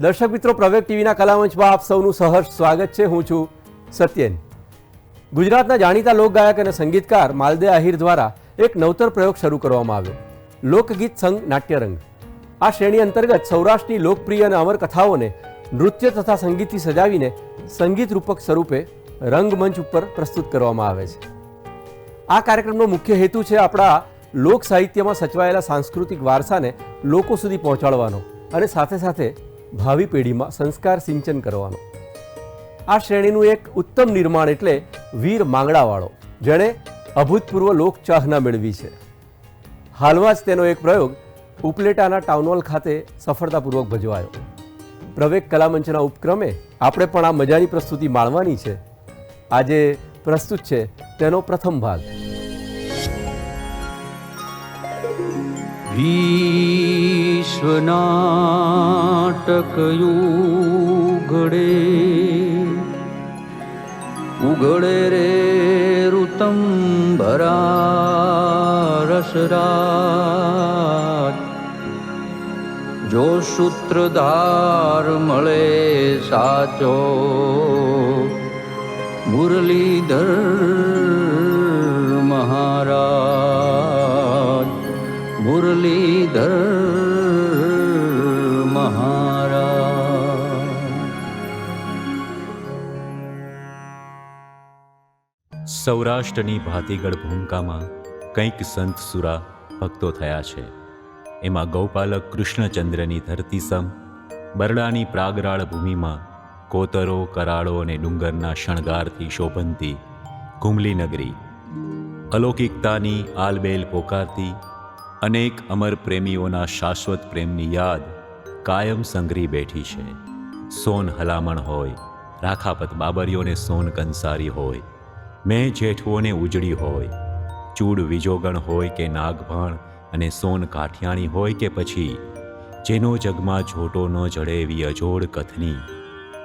દર્શક મિત્રો, પ્રવેગ ટીવીના કલામંચમાં આપ સૌનું સહર્ષ સ્વાગત છે. હું છું સત્યેન. ગુજરાતના જાણીતા લોકગાયક અને સંગીતકાર માલદે આહિર દ્વારા એક નવતર પ્રયોગ શરૂ કરવામાં આવ્યો. લોકગીત સંઘ નાટ્યરંગ. આ શ્રેણી અંતર્ગત સૌરાષ્ટ્રની લોકપ્રિય અને અમર કથાઓને નૃત્ય તથા સંગીતથી સજાવીને સંગીત રૂપક સ્વરૂપે રંગમંચ ઉપર પ્રસ્તુત કરવામાં આવે છે. આ કાર્યક્રમનો મુખ્ય હેતુ છે આપણા લોક સાહિત્યમાં સચવાયેલા સાંસ્કૃતિક વારસાને લોકો સુધી પહોંચાડવાનો અને સાથે સાથે ભાવિ પેઢીમાં સંસ્કાર સિંચન કરવાનો. આ શ્રેણીનું એક ઉત્તમ નિર્માણ એટલે વીર માંગડાવાળો, જેણે અભૂતપૂર્વ લોકચાહના મેળવી છે. હાલમાં જ તેનો એક પ્રયોગ ઉપલેટાના ટાઉન હોલ ખાતે સફળતાપૂર્વક ભજવાયો. પ્રવેગ કલામંચના ઉપક્રમે આપણે પણ આ મજાની પ્રસ્તુતિ માણવાની છે. આજે પ્રસ્તુત છે તેનો પ્રથમ ભાગ. વિશ્વનાટકયુગડે ઉઘડે રે ઋતમ ભરારસરાજ જો સૂત્રધાર મળે સાચો મુરલીધર મહારાજ મુરલીધર સૌરાષ્ટ્રની ભાતીગળ ભૂમિકામાં કંઈક સંત સુરા ભક્તો થયા છે. એમાં ગૌપાલક કૃષ્ણચંદ્રની ધરતીસમ, બરડાની પ્રાગરાળ ભૂમિમાં કોતરો, કરાળો અને ડુંગરના શણગારથી શોભનતી કુંભલી નગરી, અલૌકિકતાની આલબેલ પોકારતી અનેક અમર પ્રેમીઓના શાશ્વત પ્રેમની યાદ કાયમ સંઘરી બેઠી છે. સોન હલામણ હોય, રાખાપત બાબરીઓને સોન કંસારી હોય, મેં જેઠવોને ઉજળી હોય, ચૂડ વિજોગણ હોય કે નાગભણ અને સોન કાઠિયાણી હોય કે પછી, જેનો જગમાં જોટો ન જડે એવી અજોડ કથની,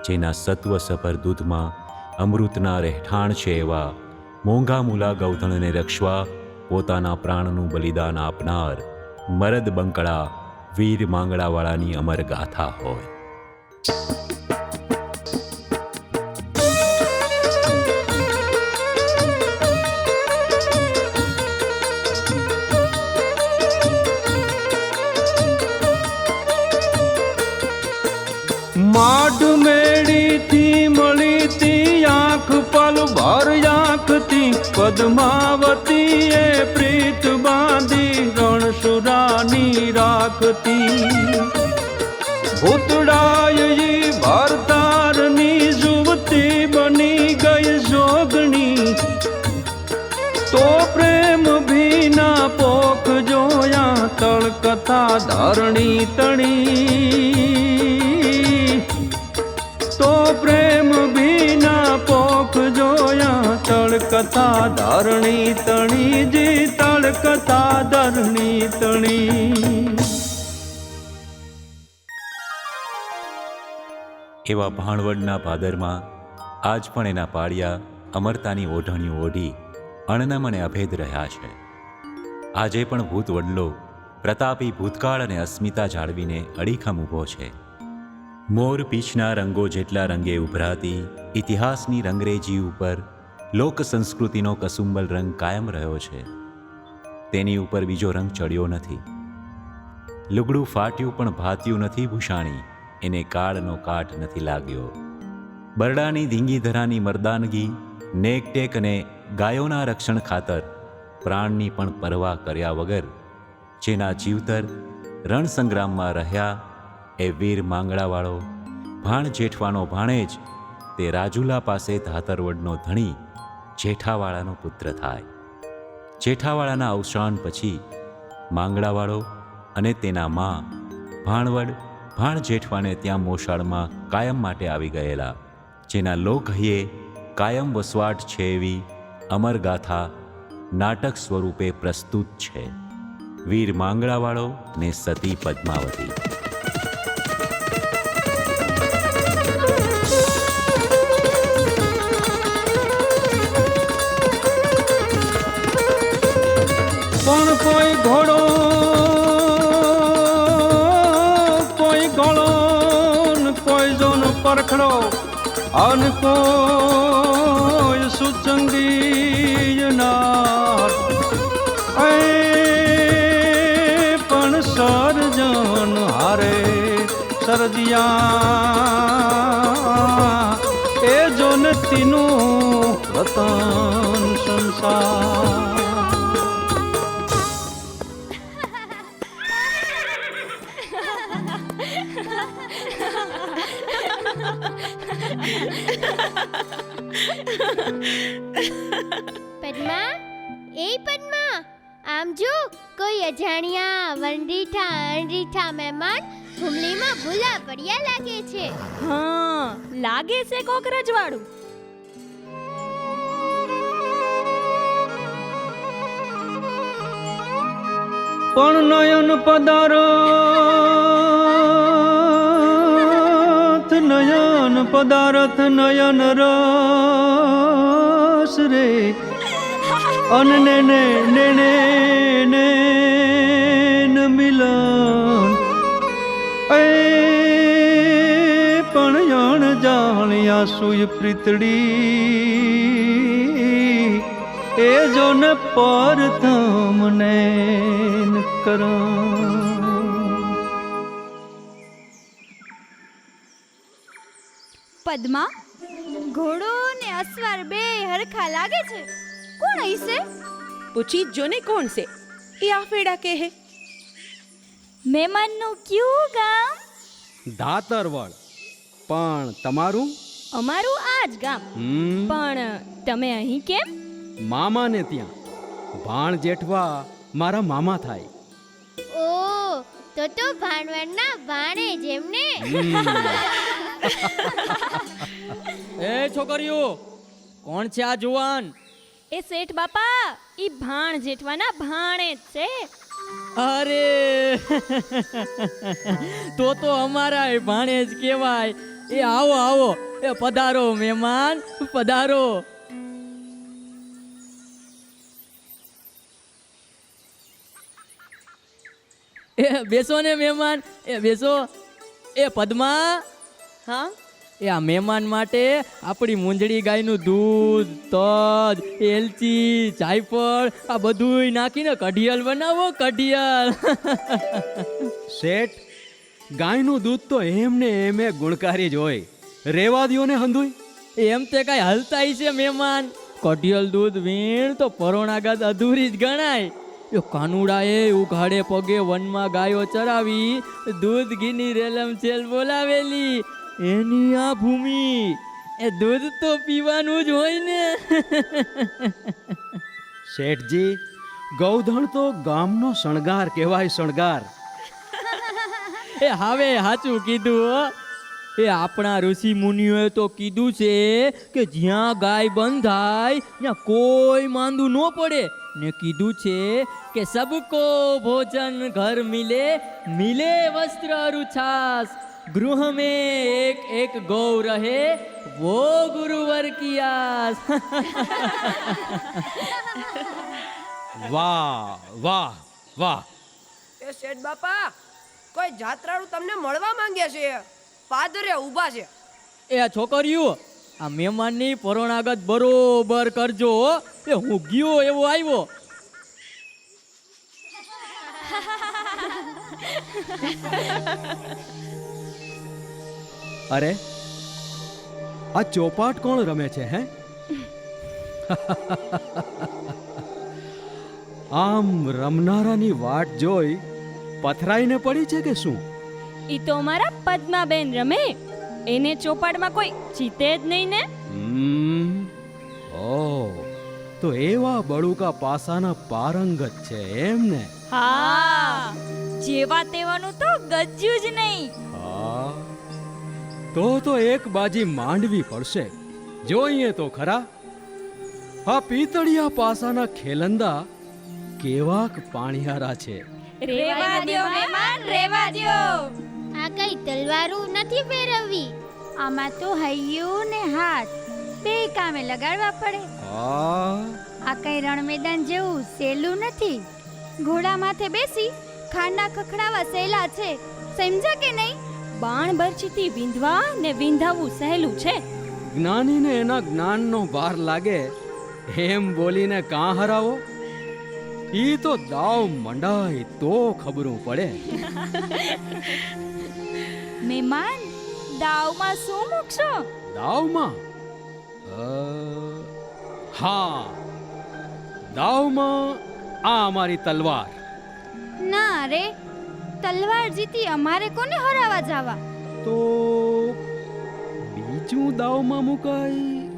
જેના સત્વ સફર દૂધમાં અમૃતના રહેઠાણ છે એવા મોંઘા મૂલા ગૌધણને રક્ષવા પોતાના પ્રાણનું બલિદાન આપનાર મરદ બંકડા, વીર માંગડાવાળાની અમર ગાથા હોય. માઢ મેળીથી મળીતી આંખ પલ ભર આંખથી પદ્માવતી એ પ્રીત બાંધી રણસુરાની રાખતી. ભૂતડાય ભરતારની જુવતી બની ગઈ જોગણી. તો પ્રેમ ભીના પોખ જોયા તળકતા ધરણી તણી. તળકથા ધરણી તણી જી તળકતા ધરણી તણી. એવા ભાણવડના ભાદરમાં આજ પણ એના પાળિયા અમરતાની ઓઢણીઓ ઓઢી અણનમ અને અભેદ રહ્યા છે. આજે પણ ભૂત વડલો પ્રતાપી ભૂતકાળ અને અસ્મિતા જાળવીને અડીખમ ઊભો છે. મોર પીછના રંગો જેટલા રંગે ઉભરાતી ઇતિહાસની રંગરેજી ઉપર લોક સંસ્કૃતિનો કસુંબલ રંગ કાયમ રહ્યો છે. તેની ઉપર બીજો રંગ ચડ્યો નથી. લુગડું ફાટ્યું પણ ભાત્યું નથી ભૂષાણી. એને કાળનો કાટ નથી લાગ્યો. બરડાની ધીંગી ધરાની મરદાનગી, નેકટેક અને ગાયોના રક્ષણ ખાતર પ્રાણની પણ પરવા કર્યા વગર જેના જીવતર રણસંગ્રામમાં રહ્યા એ વીર માંગડાવાળો, ભાણ જેઠવાનો ભાણેજ તે રાજુલા પાસે ધાતરવડનો ધણી જેઠાવાળાનો પુત્ર થાય. જેઠાવાળાના અવસાન પછી માંગડાવાળો અને તેના મા ભાણવડ, ભાણ જેઠવાને ત્યાં મોસાળમાં કાયમ માટે આવી ગયેલા, જેના લોકહૈયે કાયમ વસવાટ છે એવી અમરગાથા નાટક સ્વરૂપે પ્રસ્તુત છે. વીર માંગડાવાળો ને સતી પદ્માવતી. પરખડો અન કોઈ સુચંગી ના. એ પણ સર્જન હારે સરજિયા એ જો તીનું વતન સંસાર. પદ્મા? એ પદ્મા આમ જો કોઈ અજાણ્યા વંડીઠા અણરીઠા મહેમાન હુમલીમાં ભૂલા પડ્યા લાગે છે. હા લાગે છે કોક રજવાડું પણ નયન પદારથ નયન પદારથ નયન રસ રે. અન ને એ પણ જાણ્યા સુય પ્રીતડી એ જો ન પર તમને કરા પદ્મા, ઘોડો ને અસવાર બે હરખા લાગે છે. કોણ હશે પૂછી જ ને કોણ છે એ આ ફેડા કે હે? મહેમાનનું કયું ગામ? દાતરવળ પણ તમારું? અમારું આ જ ગામ. હમ. પણ તમે અહીં કેમ? મામાને ત્યાં. ભાણ જેઠવા મારા મામા થાય. ઓ તો તો ભાણવડના ભાણે જેમને. એ છોકરીઓ કોણ છે આ જુવાન? એ શેઠ બાપા ઈ ભાણ જેઠવાના ભાણે જ છે. અરે! તો તો અમારા ભાણે જ કહેવાય. એ આવો આવો. એ પધારો મહેમાન પધારો. એ બેસો ને મહેમાન એ બેસો. એ પદ્મા. હા? એ આ મહેમાન માટે આપણી મૂંજળી ગાયનું દૂધ તજ એલચી જાયફળ આ બધુંય નાખીને કઢિયલ બનાવો કઢિયલ. શેઠ ગાયનું દૂધ તો એમને એમે ગુણકારી જ હોય. રેવા દો ને હંધુય? એમ તે કાંઈ હલતાય છે મહેમાન. કઢિયલ દૂધ વીણ તો પરોણાગત અધૂરી જ ગણાય. એ કાનુડાએ ઉઘાડે પગે વનમાં ગાયો ચરાવી દૂધ ઘીની રેલમ છેલ બોલાવેલી. એની આ ભૂમિ એ દૂધ તો પીવાનું જ હોય ને. શેઠજી ગૌધણ તો ગામનો શણગાર કહેવાય શણગાર. એ હવે સાચું કીધું એ આપણા ઋષિ મુનિઓએ તો કીધું છે કે જ્યાં ગાય બંધાય ત્યાં કોઈ માંદું ન પડે. ને કીધું છે કે સબકો ભોજન ઘર મિલે મિલે વસ્ત્ર અરુછાસ. ગૃહ में एक एक गौ रहे वो गुरुवर की आस વાહ વાહ વાહ એ શેઠ બાપા કોઈ જાત્રાળુ તમને મળવા માંગે છે પાદરે ઊભા છે એ આ છોકરીઓ આ મહેમાનની પરોણાગત બરોબર કરજો હો. એ હું ગયો એવો આવ્યો અરે આ ચોપાટ કોણ રમે છે હે? આમ રમનારાની વાટ જોઈ પથરાઈને પડી છે કે શું? ઈ તો અમારા પદ્માબેન રમે. એને ચોપાટમાં કોઈ જીતે જ નહીં ને? ઓ તો એવા બળુકા પાસાના પારંગત છે એમ ને? હા જેવા તેવાનું તો ગજ્યું જ નહીં. તો તો એક બાજી માંડવી પડશે. જોઈએ તો ખરા. આ પીતળિયા પાસાના ખેલંદા કેવાક પાણીયારા છે. રેવા દ્યો મહેમાન રેવા દ્યો આ કઈ તલવારું નથી ફેરવવી? આમાં તો હૈયું ને હાથ બે કામે લગાડવા પડે. આ આ કઈ રણ મેદાન જેવું સહેલું નથી? ઘોડા માથે બેસી ખાંડા ખખડાવા સહેલા છે. સમજા કે નહીં? બાણ બરછીથી વિંધવા ને વિંધાવવું સહેલું છે. જ્ઞાનીને એના જ્ઞાનનો ભાર લાગે એમ બોલીને કાં હરાવો? ઈ તો દાવ મંડાય તો ખબરું પડે. મહેમાન દાવમાં શું મૂકશો? દાવમાં? અ, હા દાવમાં આ અમારી તલવાર. ના રે તલવાર જીતી અમારે કોને હરાવા જાવા? તો બીજું દાવમાં મુકાય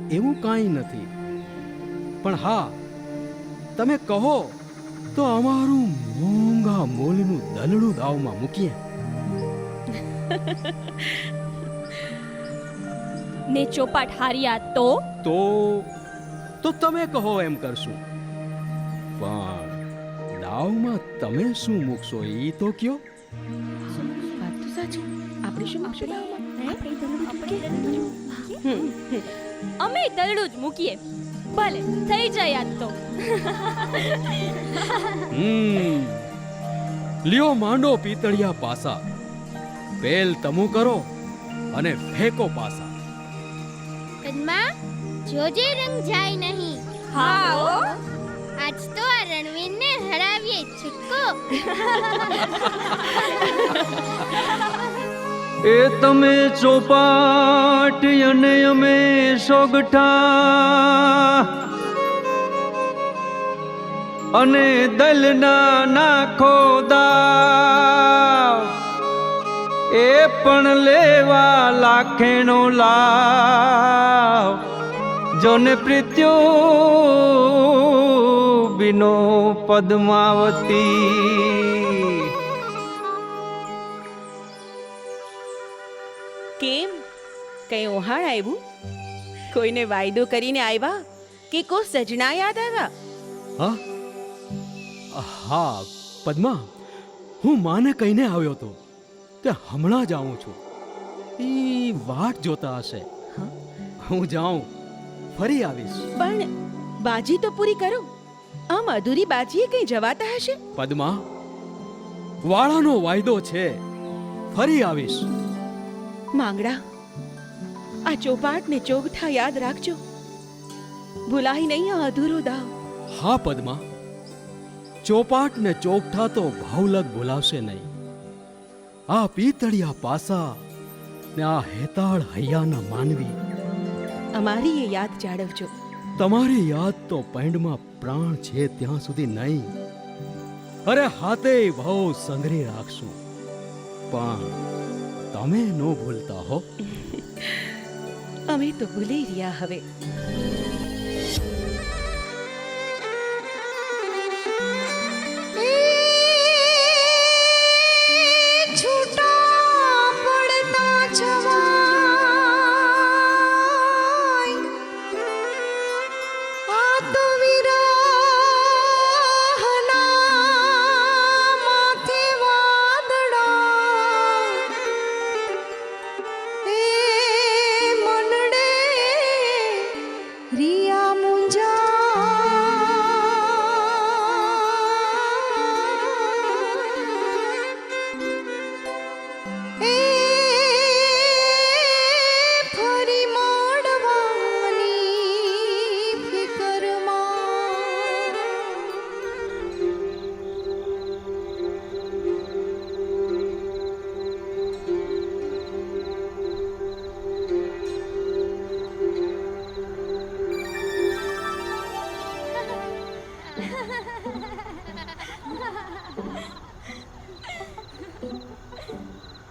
એવું કાંઈ નથી. પણ હા તમે કહો તો અમારું મોંઘા મોલનું દલડું દાવમાં મૂકીએ. ને ચોપાટ હાર્યા તો? તો તો તમે કહો એમ કરશું. પણ દાવમાં તમે શું મૂકશો એ તો કયો? અમે દલડું જ મૂકીએ. ભલે થઈ જાય આજ તો. લ્યો માંડો પીતળિયા પાસા. પેલ તમુ કરો અને ફેંકો પાસા. પદ્મા જોજે રંગ જાય નહીં. હા ઓ આજ તો રણવીરને હરાવીએ છૂટકો. એ તમે ચોપાટ અને અમે સોગઠા. અને દલના નાખો દાવ. એ પણ લેવા લાખેનો લાવ. જોને પ્રીત્યો બિનો પદ્માવતી. કેમ? કઈ ઓહાણ આવ્યું? કોઈને વાયદો કરીને આવ્યા કે કો સજના યાદ આવ્યા? હા? હા પદ્મા હું માને કહીને આવ્યો તો તે હમણાં જ આવું છું. એ વાટ જોતા હશે. હું જાઉં. ફરી આવીશ. પણ બાજી તો પૂરી કરો. આમ અધૂરી બાજીએ કઈ જવાતા હશે? પદ્મા વાળાનો વાયદો છે. ફરી આવીશ. માંગડા આ ચોપાટ ને ચોગઠા યાદ રાખજો. ભૂલાય નહીં આ અધૂરો દાવ. હા પદ્મા. ચોપાટ ને ચોગઠા તો ભાવલગ બોલાવશે નહીં. આ પીતળિયા પાસા ને આ હેતાળ હૈયાના માનવી. અમારી એ યાદ જાળવજો. તમારી યાદ તો પૈંડમાં પ્રાણ છે ત્યાં સુધી નહીં. અરે હાથે બહુ સંઘરી રાખશું. પણ તમે ન ભૂલતા હો. અમે તો ભૂલી રહ્યા હવે.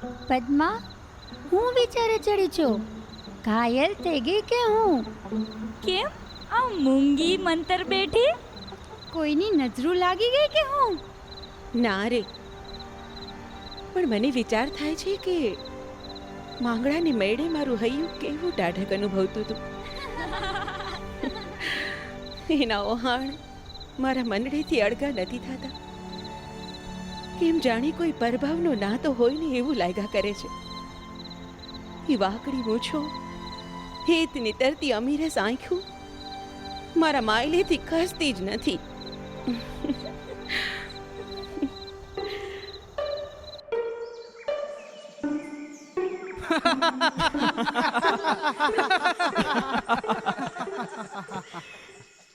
પદ્મા હું વિચારે ચડી છું. ઘાયલ થઈ ગઈ કે હું? કેમ? આ મૂંગી મંતર બેઠી? કોઈની નજરું લાગી ગઈ કે હું? ના રે. પણ મને વિચાર થાય છે કે માંગડાને મેળે મારું હૈયું કેવું ટાઢક અનુભવતું હતું. એના ઓહાણ મારા મનડેથી અડગા નથી થતા. કેમ જાણે કોઈ પરભાવનો નાતો હોય ને એવું લાગ્યા કરે છે. એ વાકડી મૂછો હેત નીતરતી અમીરે સાંખ્યું? મારા માયલેથી ખસતી જ નથી.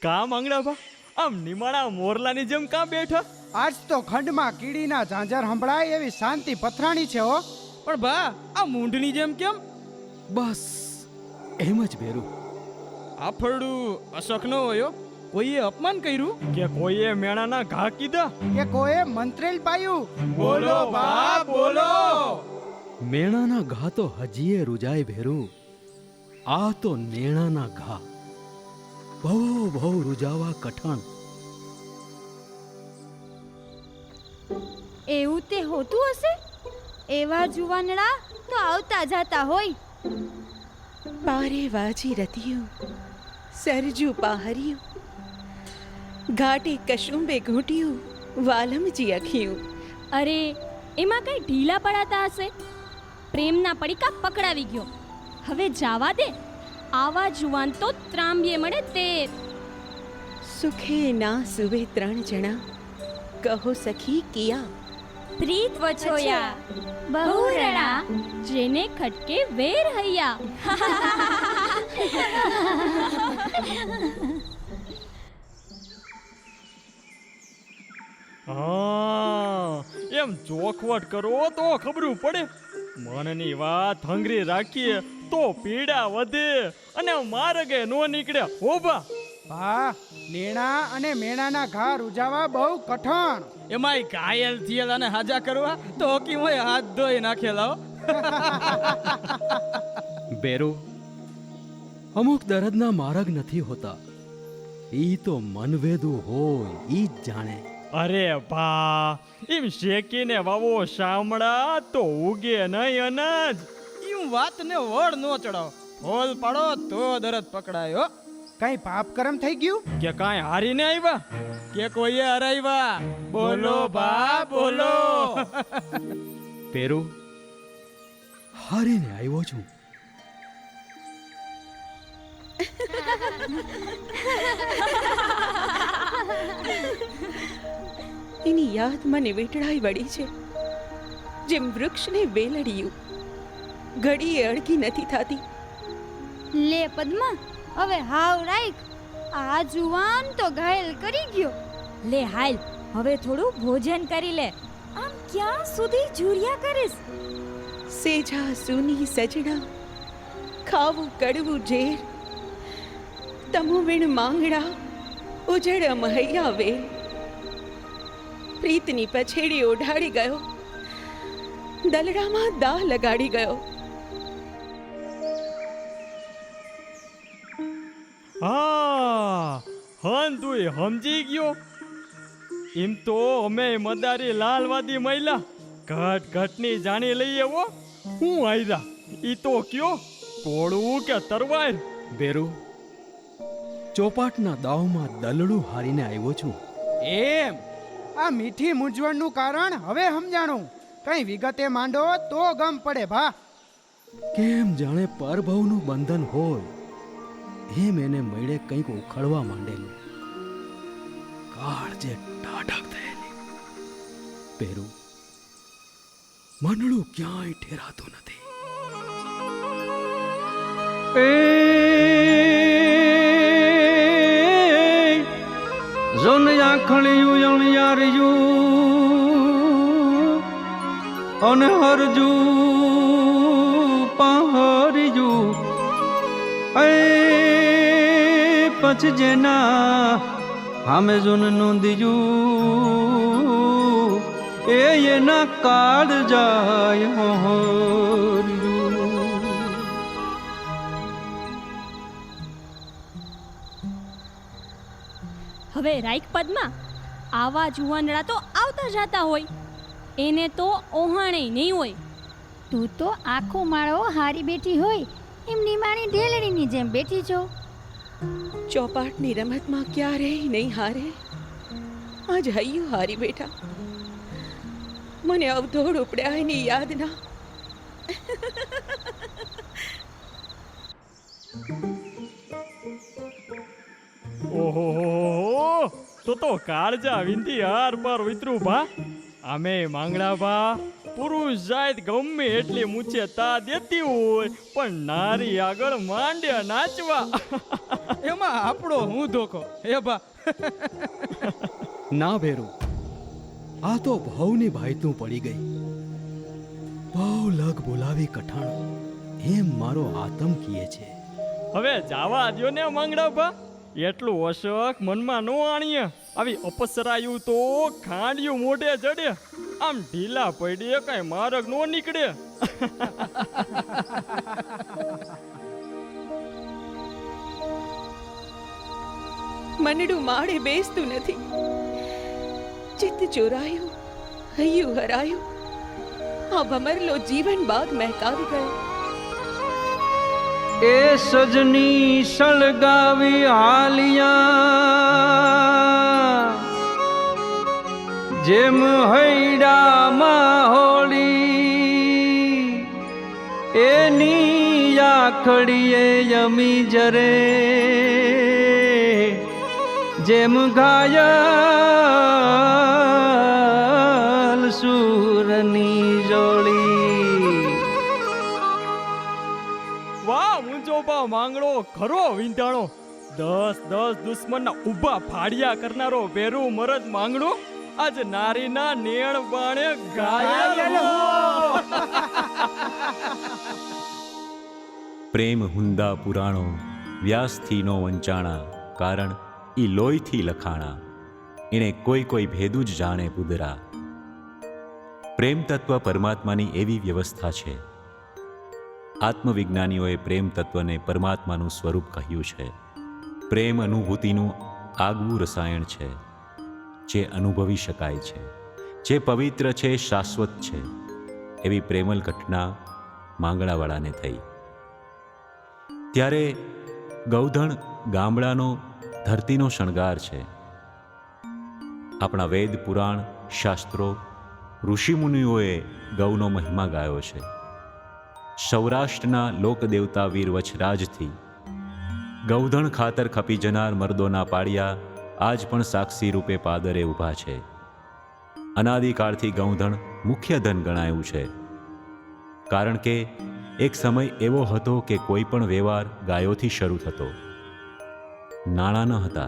કા માંગડા બા આમ નિમાણા મોરલાની જેમ કા બેઠા? આજ તો ખંડમાં કીડીના ઝાંઝર સંભળાય એવી શાંતિ પથરાણી છે હો. પણ બા આ મૂંઢની જેમ કેમ? બસ એમ જ ભેરું. ફરડું અશક ન હોયો કોઈએ અપમાન કર્યું? કે કોઈએ મેણાના ઘા કીધા? કે કોઈએ મંત્રેલ પાયું? બોલો બા બોલો. મેણાના ઘા તો હજીએ રૂજાય ભેરું. આ તો નેણાના ઘા. બહુ બહુ રૂજાવા કઠણ. એવું તે હોતું હશે? એવા જુવાનડા તો આવતા જાતા હોય. પારે વાજી રતિયું સરજુ પાહર્યું ઘાટે કશુંબે ઘૂંટ્યું વાલમજી અખિયું. અરે એમાં કઈ ઢીલા પડાતા હશે? પ્રેમના પડીકા પકડાવી ગયો. હવે જાવા દે. આવા જુવાન તો ત્રાંબીએ મળે તે. સુખે ના સુવે ત્રણ જણા. કહો સખી કિયા? પ્રીત વછોયા. બહુરણા. જેને ખટકે વેર હૈયા. હા એમ ચોખવટ કરો તો ખબરું પડે. મનની વાત હંગરી રાખીએ તો પીડા વધે અને માર્ગે નો નીકળે. હોભા. ભા નેણા અને મેણાના ઘા રૂજાવા બહુ કઠણ. એમાંય ઘાયલ થયેલ અને હાજા કરવા તો હકીમોએ હાથ ધોઈ નાખેલા હો. બેરો અમુક દર્દના માર્ગ નથી હોતા. ઈ તો મનવેદું હોય ઈ જ જાણે. અરે ભા એમ શેકીને વાવો શામળા તો ઉગે નહીં અનાજ. એમ વાતને વળ નો ચડાવ. ફોલ પાડો તો દરદ પકડાયો કઈ પાપ કરમ થઈ ગયું? કે કાંઈ હારીને આવ્યા કે કોઈએ હરાવ્યા બોલો બા બોલો. પેરુ હારીને આવ્યો છું. એની યાદ મને વેટળાઈ વળી છે. જેમ વૃક્ષને વેલડિયું ઘડીએ અડકી નથી થતી. લે પદ્મા. હવે હાવ રાઈક આ જુવાન તો ઘાયલ કરી ગયો. લે હાલ, હવે થોડું ભોજન કરી લે. આમ ક્યાં સુધી ઝુરિયા કરીશ? સેજા સુની સજણા, ખાવું કડવું ઝેર. તમુવીણ માંગડા ઉજળ મહૈયા વે પ્રીતની પછેડી ઓઢાડી ગયો. દલડામાં દાહ લગાડી ગયો. હન તું સમજી ગયો. એમ તો અમે મદારી લાલવાદી મહિલા. ઘટ ઘટની જાણી લઈએ હો. હું આયરા? ઈ તો કયો? કોળવું કે તરવાય બેરુ ચોપાટના દાવમાં દલડું હારીને આવ્યો છું. એમ? આ મીઠી મૂંઝવણનું કારણ હવે સમજાણું. કઈ વિગતે માંડો તો ગમ પડે ભા. કેમ જાણે પરભવનું બંધન હોય? એમ એને મળે કંઈક ઉખડવા માંડેલું. કાળ જે ટાઢક થયેલી. પેરું, મનડું ક્યાંય ઠેરાતું નથી. જોન આખણિયું અણિયારિયું અને હરજુ પહરિયું એ પછી જેના હામે જોન નોંધ્યું એ એના કાળ જાય હવે રાઈક પદમાં આવા જુવાનડા તો આવતા જતા હોય. એને તો ઓહાણે નહીં હોય. તું તો આખો માળો હારી બેઠી હોય એમની માણી ઢેલડીની જેમ બેઠી છો. ચોપાટની રમતમાં ક્યારેય નહીં હારે. આજ હૈયું હારી બેઠા. મને અવધોડ ઉપડ્યા એની યાદના ઓહો તો તો કાળજા વિંધી હાર પર વિતરું ભા. આમે માંગડા ભા. પુરુષ જાત ગમે એટલી મૂછે તા દેતી હોય પણ નારી આગળ માંડ્યા નાચવા. એમાં આપણો હું ધોખો એ બા ના ભેરુ આ તો ભાવની ભાઈતું પડી ગઈ. ભાવ લગ બોલાવી કઠણ એમ મારો આતમ કીએ છે. હવે જાવા દ્યો ને માંગડા બા એટલું અશક મનમાં નો આણીએ. આવી અપસરાયું તો ખાંડિયું મોઢે જડે. આમ ઢીલા પડીએ કઈ માર્ગ નો નીકળે. મનડું માળે બેસતું નથી. ચિત્ત ચોરાયું હૈયું હરાયું. આ ભમરલો જીવન બાગ મહેકાવી ગયો. એ સજની સળગાવી હાલિયા. જેમ હૈડામાં હોળી એની આખડીએ યમી જરે. જેમ ઘાયલ સુરની જોડી. વાહ, ઊંચો બા માંગડો ખરો વિંધાણો. દસ દસ દુશ્મનના ઊભા ફાડિયા કરનારો વેરું મરદ માંગડો આજ નારીના નેણ બાણે ઘાયલ પ્રેમ હુંદા પુરાણો વ્યાસથી નો વંચાણા કારણ ઈ લોહીથી લખાણા. એણે કોઈ કોઈ ભેદું જ જાણે પુદરા. પ્રેમ તત્વ પરમાત્માની એવી વ્યવસ્થા છે. આત્મવિજ્ઞાનીઓએ પ્રેમ તત્વને પરમાત્માનું સ્વરૂપ કહ્યું છે. પ્રેમ અનુભૂતિનું આગવું રસાયણ છે. જે અનુભવી શકાય છે, જે પવિત્ર છે, શાશ્વત છે, એવી પ્રેમલ ઘટના માંગણાવાળાને થઈ. ત્યારે ગૌધણ ગામડાનો ધરતીનો શણગાર છે. આપણા વેદ, પુરાણ, શાસ્ત્રો ઋષિમુનિઓએ ગૌનો મહિમા ગાયો છે. સૌરાષ્ટ્રના લોકદેવતા વીર વછરાજથી ગૌધણ ખાતર ખપી જનાર મર્દોના પાડિયા આજ પણ સાક્ષી રૂપે પાદરે ઊભા છે. અનાદિકાળથી ગૌધણ મુખ્ય ધન ગણાયું છે. કારણ કે એક સમય એવો હતો કે કોઈ પણ વ્યવહાર ગાયોથી શરૂ થતો. નાણાં ન હતા,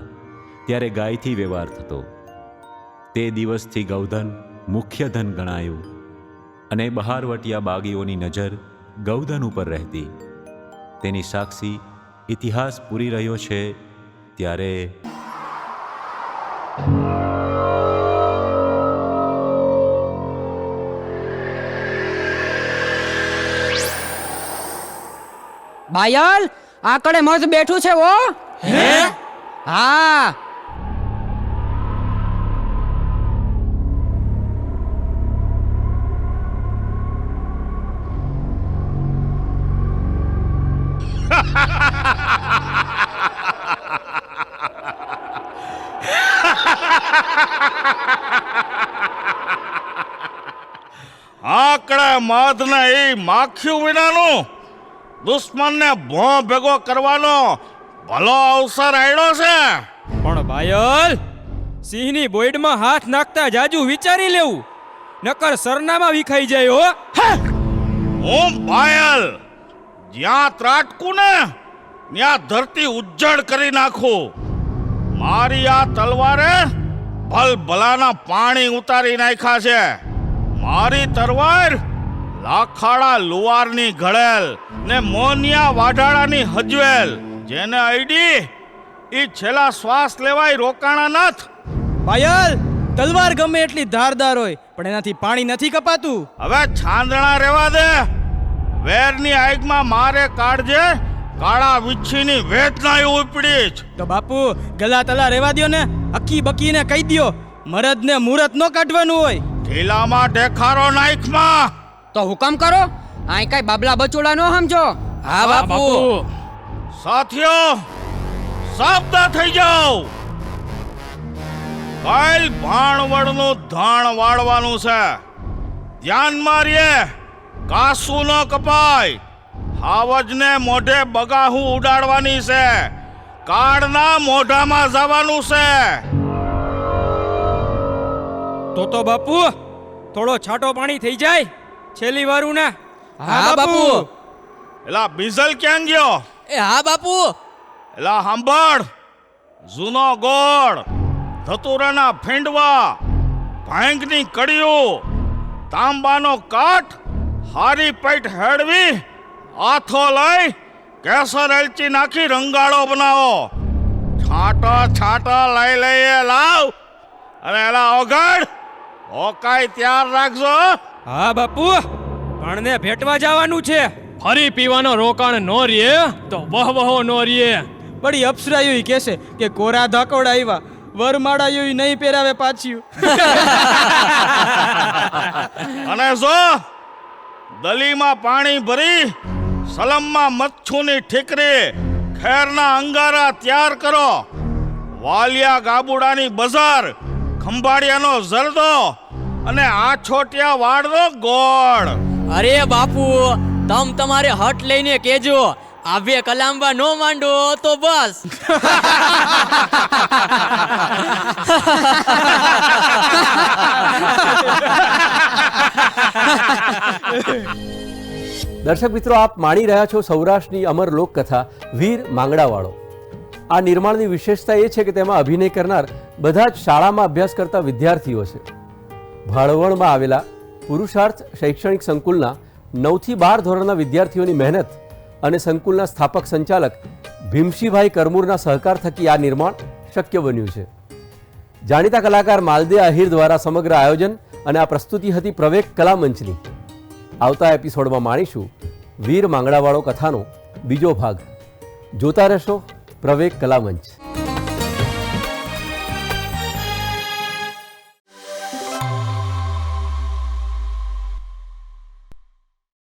ત્યારે ગાયથી વ્યવહાર થતો. તે દિવસથી ગૌધન મુખ્ય ધન ગણાયું અને બહારવટિયા બાગીઓની નજર ગૌધન ઉપર રહેતી. તેની સાક્ષી ઇતિહાસ પૂરી રહ્યો છે ત્યારે બાયલ આકડે મધ બેઠું છે ઓ હે? હા. આકડે મધને એ માખ્યું વિનાનું? દુશ્મનને ભો ભેગો કરવાનો ભલો અવસર આવ્યો છે. પણ બાયલ સિંહની બોયડમાં હાથ નાખતા જાજુ વિચારી લેવું. નકર સરનામાં વિખાઈ જાય હો. હું! પાયલ જ્યાં ત્રાટકું ને ત્યાં ધરતી ઉજ્જડ કરી નાખું. મારી આ તલવારે ભલ ભલાના પાણી ઉતારી નાખ્યા છે. મારી તલવાર લાખાડા લુવારની ઘડેલ. ને મોનિયા વાઢાળાની હજવેલ જેને આઈડી ઈ છેલ્લા શ્વાસ લેવાય રોકાણા નથ. પાયલ તલવાર ગમે એટલી ધારદાર હોય પણ એનાથી પાણી નથી કપાતું. હવે છાંદણા રેવા દે. વેરની આગમાં મારે કાઢજે. કાળા વિચ્છીની વેદના ઉપડી જ. તો બાપુ ગલા તલા રેવા દ્યો ને અક્કી બકીને કહી દ્યો મરદને મુહૂર્ત નો કાઢવાનું હોય. ઢીલામાં દેખારો નાખમાં તો હુકમ કરો. આય કઈ બાબલા બચોડા નો સમજો. હા બાપુ. સાથીઓ સાબદા થઈ જાઓ. કાલ ભાણવડનું ધાણ વાળવાનું છે. ધ્યાન મારીએ કાસુ ન કપાય. હાવજને મોઢે બગાહું ઉડાડવાની છે. કાળના મોઢામાં જવાનું છે. તો તો બાપુ થોડો છાંટો પાણી થઈ જાય. છેલ્લી વારું ને હા બાપુ. એલા બીઝલ ક્યાં ગયો? એ હા બાપુ. એલા સાંભળ જૂનો ગોળ. ધતુરાના ફેંડવા ભાંગની કડીઓ તાંબાનો કાટ હારી પેટ હેડવી. આથો લઈ કેસર એલચી નાખી રંગાળો બનાવો. છાંટો છાંટો લઈ લઈએ લાવ. અને એલા ઓગળ ઓકાઈ તૈયાર રાખજો હા બાપુ. ભણને ભેટવા જવાનું છે. ફરી પીવાનો રોકાણ નો રીએ? તો વહ વહો નો રીએ. બડી અપ્સરાયું કહેશે કે કોરા ધકોડા આવ્યા વરમાળાયું નહીં પહેરાવે પાછ્યું. અને જો દલીમાં પાણી ભરી સલમમાં મચ્છુની ઠીકરી ખેરના અંગારા તૈયાર કરો. વાલિયા ગાબુડાની બજાર ખંભાળિયાનો જરદો અને આ છોટિયા વાળનો ગોળ. અરે બાપુ, તમ તમારે હટ લઈને કેજો આવે કલામવા નો માંડો તો બસ. દર્શક મિત્રો, આપ માણી રહ્યા છો સૌરાષ્ટ્રની અમર લોકકથા, વીર માંગડાવાળો. આ નિર્માણની વિશેષતા એ છે કે તેમાં અભિનય કરનાર બધા જ શાળામાં અભ્યાસ કરતા વિદ્યાર્થીઓ છે. ભાળવણમાં આવેલા પુરુષાર્થ શૈક્ષણિક સંકુલના નવથી બાર ધોરણના વિદ્યાર્થીઓની મહેનત અને સંકુલના સ્થાપક સંચાલક ભીમશીભાઈ કરમૂરના સહકાર થકી આ નિર્માણ શક્ય બન્યું છે. જાણીતા કલાકાર માલદે આહિર દ્વારા સમગ્ર આયોજન અને આ પ્રસ્તુતિ હતી પ્રવેક કલામંચની આવતા એપિસોડમાં માણીશું વીર માંગડાવાળો કથાનો બીજો ભાગ. જોતા રહેશો પ્રવેક કલામંચ